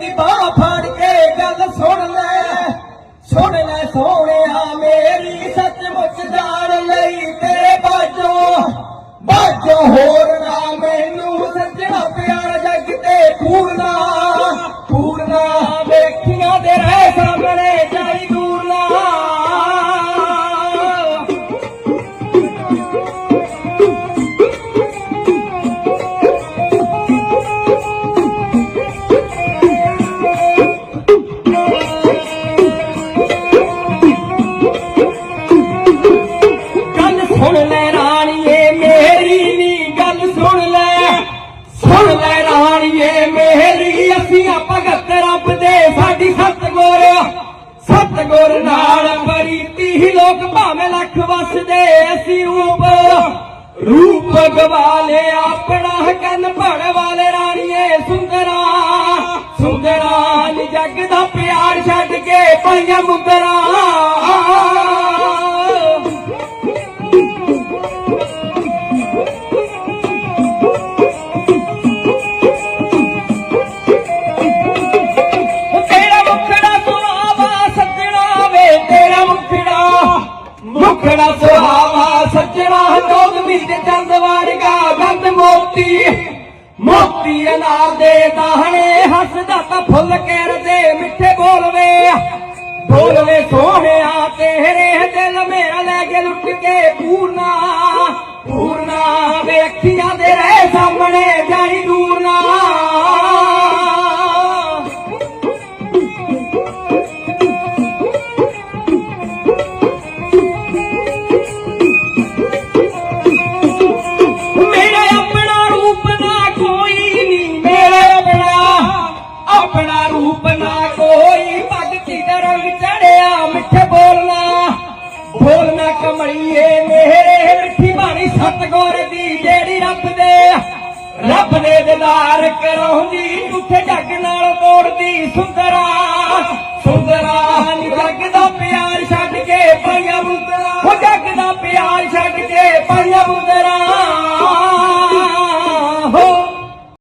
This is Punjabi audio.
দিবা ਸਾਡੀ ਸਤ ਗੋਰ ਸਤ ਲੋਕ ਭਾਵੇਂ ਲੱਖ ਵਸਦੇ ਅਸੀਂ ਰੂਪ ਰੂਪ ਗਵਾਲੇ ਆਪਣਾ ਕੰਨ ਭੜ ਵਾਲੇ ਰਾਣੀਏ ਸੁੰਦਰਾ ਸੁੰਦਰਾ ਜੱਗ ਦਾ ਪਿਆਰ ਛੱਡ ਕੇ ਪਾਈਆਂ ਮੁੰਦਰਾ। ਸੱਜਣਾ ਜੋਗ ਵਿੱਚ ਚੰਦ ਵਰਗਾ, ਗੰਦ ਮੋਤੀ। ਮੋਤੀ ਅਨਾਰ ਦੇ ਦਾਹਣੇ, ਹੱਸਦਾ ਤਾਂ ਫੁੱਲ ਘੇਰਦੇ ਮਿੱਠੇ ਬੋਲਵੇ ਬੋਲਵੇ ਸੋਹਣਿਆ ਤੇਰੇ ਦਿਲ ਮੇਰਾ ਲੈ ਕੇ ਲੁੱਟ ਕੇ ਪੂਰਨਾ। ਪੂਰਨਾ ਵੇ ਰੂਪ ਨਾ ਕੋਈ, ਭਗਤੀ ਦਾ ਰੰਗ ਚੜਿਆ, ਮਿੱਠੇ ਬੋਲਣਾ ਬੋਲਣਾ ਕਮੜੀਏ ਮੇਰੇ ਮਿੱਠੀ ਬਾਣੀ ਸਤਗੁਰ ਦੀ ਜਿਹੜੀ ਰੱਬ ਦੇ। ਰੱਬ ਦੇ ਦਿਦਾਰ ਕਰਾਉਂਦੀ ਉੱਥੇ ਜੱਗ ਨਾਲ ਤੋੜਦੀ ਸੁਦਰਾ। ਸੁਦਰਾ ਜੱਗ ਦਾ ਪਿਆਰ ਛੱਡ ਕੇ ਪਾਇਆ ਬੁੱਤਰਾ ਜੱਗ ਦਾ ਪਿਆਰ ਛੱਡ ਕੇ